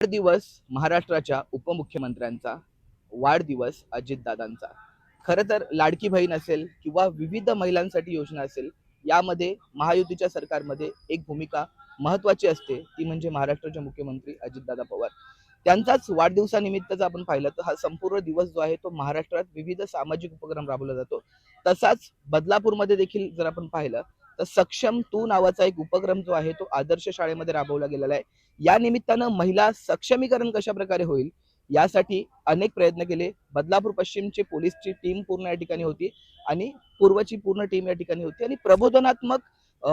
वाढदिवस महाराष्ट्राच्या उपमुख्यमंत्र्यांचा वाढदिवस अजितदादांचा. खरं तर लाडकी बहीण असेल किंवा विविध महिलांसाठी योजना असेल यामध्ये महायुतीच्या सरकारमध्ये एक भूमिका महत्वाची असते ती म्हणजे महाराष्ट्राचे मुख्यमंत्री अजितदादा पवार. त्यांचाच वाढदिवसानिमित्त जर आपण पाहिलं तर हा संपूर्ण दिवस जो आहे तो महाराष्ट्रात विविध सामाजिक उपक्रम राबवला जातो. तसाच बदलापूरमध्ये देखील जर आपण पाहिलं तर सक्षम तू नावाचा एक उपक्रम जो आहे तो आदर्श शाळेमध्ये राबवला गेलेला आहे. या निमित्तानं महिला सक्षमीकरण कशा प्रकारे होईल यासाठी अनेक प्रयत्न केले. बदलापूर पश्चिमची पोलीसची टीम पूर्ण या ठिकाणी होती आणि पूर्वची पूर्ण टीम या ठिकाणी होती. आणि प्रबोधनात्मक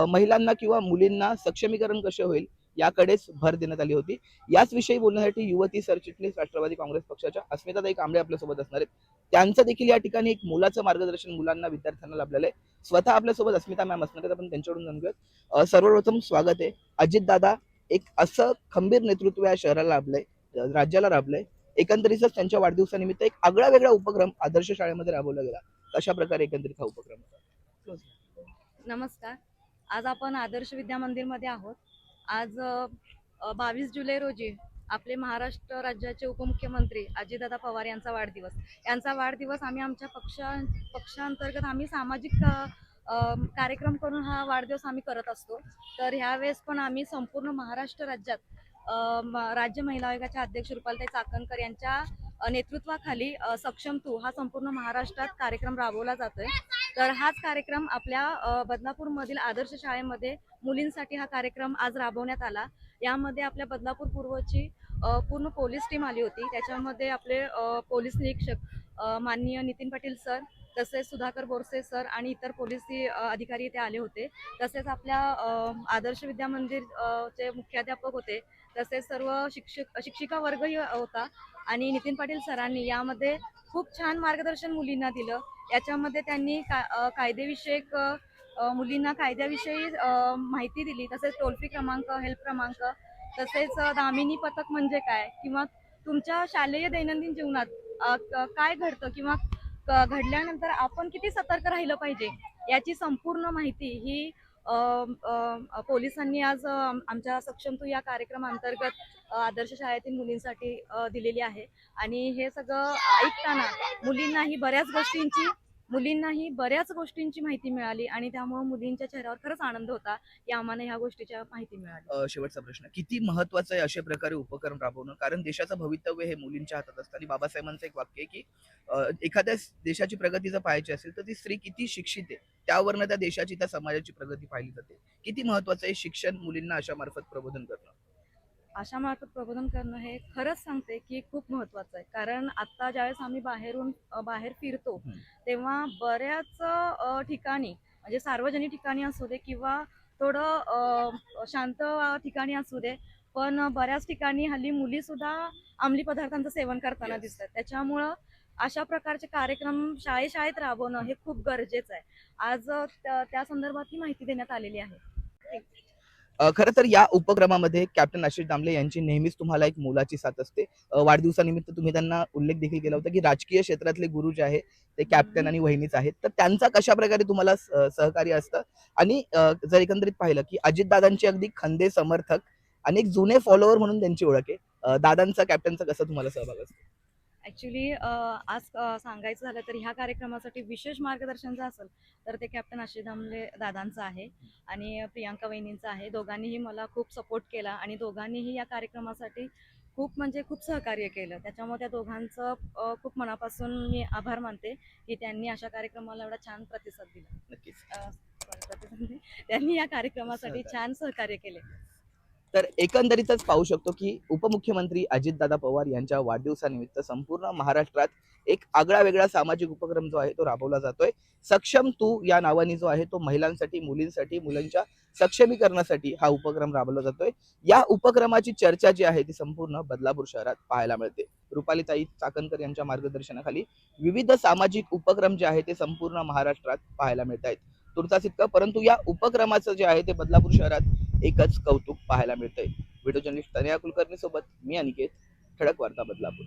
महिलांना किंवा मुलींना सक्षमीकरण कसे होईल याकडेच भर देण्यात आली होती. याच विषयी बोलण्यासाठी युवती सरचिटणीस राष्ट्रवादी काँग्रेस पक्षाच्या अस्मिताताई कांबळे आपल्यासोबत असणार आहेत. त्यांचं देखील या ठिकाणी एक मुलाचं मार्गदर्शन मुलांना विद्यार्थ्यांना लाभलेलं आहे. स्वतः आपल्यासोबत अस्मिता मॅम असणार आहेत. आपण त्यांच्याकडून जाणून घेऊयात. सर्वप्रथम स्वागत आहे. अजितदादा एक असं खंबीर नेतृत्व या शहराला लाभलंय राज्याला लाभलंय. एकंदरीतच त्यांच्या वाढदिवसानिमित्त एक आगळा वेगळा उपक्रम आदर्श शाळेमध्ये राबवला गेला. कशा प्रकारे एकंदरीत हा उपक्रम होता? नमस्कार. आज आपण आदर्श विद्या मंदिरमध्ये आहोत. आज बावीस जुलै रोजी आपले महाराष्ट्र राज्याचे उपमुख्यमंत्री अजितदादा पवार यांचा वाढदिवस. यांचा वाढदिवस आम्ही आमच्या पक्षा पक्षांतर्गत आम्ही सामाजिक कार्यक्रम करून हा वाढदिवस आम्ही करत असतो. तर ह्यावेळेस पण आम्ही संपूर्ण महाराष्ट्र राज्यात राज्य महिला आयोगाच्या अध्यक्ष रुपालताई चाकणकर यांच्या नेतृत्वाखाली सक्षम तू हा संपूर्ण महाराष्ट्रात कार्यक्रम राबवला जातोय. तर हाच कार्यक्रम आपल्या अ, बदलापूरमधील आदर्श शाळेमध्ये मुलींसाठी हा कार्यक्रम आज राबवण्यात आला. यामध्ये आपल्या बदलापूर पूर्वची पूर्ण पोलीस टीम आली होती. त्याच्यामध्ये आपले पोलीस निरीक्षक माननीय नितीन पाटील सर तसेच सुधाकर बोरसे सर आणि इतर पोलीस अधिकारी इथे आले होते. तसेच आपल्या आदर्श विद्या मंदिर चे मुख्याध्यापक होते. तसेच सर्व शिक्षक शिक्षिका वर्गही होता आणि नितीन पाटील सरांनी यामध्ये खूप छान मार्गदर्शन मुलींना दिलं. याच्यामध्ये त्यांनी का कायदेविषयक मुलींना कायद्याविषयी माहिती दिली. तसेच टोल फ्री क्रमांक हेल्प क्रमांक तसेच दामिनी पथक म्हणजे काय? किंवा तुमच्या शालेय दैनंदिन जीवनात काय घडतं? किंवा घडल्यानंतर आपण किती सतर्क राहिलं पाहिजे याची संपूर्ण माहिती ही पोलिसांनी आज आमच्या सक्षम तू या कार्यक्रमाअंतर्गत आदर्श शाळेतील मुलींसाठी दिलेली आहे. आणि हे सगळं ऐकताना मुलींनाही बऱ्याच गोष्टींची मुलींनाही बऱ्याच गोष्टींची माहिती मिळाली आणि त्यामुळे मुलींच्या चेहऱ्यावर खरंच आनंद होता की आम्हाला ह्या गोष्टीच्या माहिती मिळाली. शेवटचा प्रश्न. किती महत्वाचं आहे अशा प्रकारे उपक्रम राबवणं? कारण देशाचं भवितव्य हे मुलींच्या हातात असतं आणि बाबासाहेबांचं एक वाक्य आहे की एखाद्या देशाची प्रगती जर पाहायची असेल तर ती स्त्री किती शिक्षित आहे त्यावरनं त्या देशाची त्या समाजाची प्रगती पाहिली जाते. किती महत्वाचं आहे शिक्षण मुलींना अशा मार्फत प्रबोधन करणं? अशा मार्फत प्रबोधन करणं हे खरंच सांगते की खूप महत्वाचं आहे. कारण आता ज्यावेळेस आम्ही बाहेरून बाहेर फिरतो. तेव्हा बऱ्याच ठिकाणी म्हणजे सार्वजनिक ठिकाणी असू दे किंवा थोडं शांत ठिकाणी असू दे पण बऱ्याच ठिकाणी हल्ली मुली सुद्धा अंमली पदार्थांचं सेवन करताना Yes. दिसतात. त्याच्यामुळं अशा प्रकारचे कार्यक्रम शाळेत शाळेत राबवणं हे खूप गरजेचं आहे. आज त्या त्या संदर्भात ही माहिती देण्यात आलेली आहे. खरं तर या उपक्रमामध्ये कॅप्टन आशिष दामले यांची नेहमीच तुम्हाला एक मोलाची साथ असते. वाढदिवसानिमित्त तुम्ही त्यांना उल्लेख देखील केला होता की राजकीय क्षेत्रातले गुरु जे आहे ते कॅप्टन आणि वहिनीच आहेत. तर त्यांचा कशा प्रकारे तुम्हाला सहकार्य असतं? आणि जर एकंदरीत पाहिलं की अजितदादांचे अगदी खंदे समर्थक आणि एक जुने फॉलोअर म्हणून त्यांची ओळख आहे. दादांचा कॅप्टनचा कसा तुम्हाला सहभाग असतो? ॲक्च्युली आज सांगायचं झालं तर ह्या कार्यक्रमासाठी विशेष मार्गदर्शन जर असेल तर ते कॅप्टन आशिष दामले दादांचं आहे आणि प्रियांका वहिनींचं आहे दोघांनीही मला खूप सपोर्ट केला आणि दोघांनीही या कार्यक्रमासाठी खूप म्हणजे खूप सहकार्य केलं त्याच्यामुळे त्या दोघांचं खूप मनापासून मी आभार मानते की त्यांनी अशा कार्यक्रमाला एवढा छान प्रतिसाद दिला नक्कीच. त्यांनी या कार्यक्रमासाठी. छान सहकार्य केले तर एकंदरीतच पाहू शकतो की उपमुख्यमंत्री अजितदादा पवार यांच्या वाढदिवसानिमित्त संपूर्ण महाराष्ट्रात एक आगळा वेगळा सामाजिक उपक्रम जो आहे तो राबवला जातोय. सक्षम तू या नावाने जो आहे तो महिलांसाठी मुलींसाठी मुलांच्या सक्षमीकरणासाठी हा उपक्रम राबवला जातोय. या उपक्रमाची चर्चा जी आहे ती संपूर्ण बदलापूर शहरात पाहायला मिळते. रुपालीताई चाकणकर यांच्या मार्गदर्शनाखाली विविध सामाजिक उपक्रम जे आहे ते संपूर्ण महाराष्ट्रात पाहायला मिळत आहेत तुर्तास इतकं परंतु या उपक्रमाचं जे आहे ते बदलापूर शहरात एकच कौतुक पाहायला मिळतंय. व्हिडिओ जर्नलिस्ट तनया कुलकर्णी सोबत मी अनिकेत ठळक वार्ता बदलापूर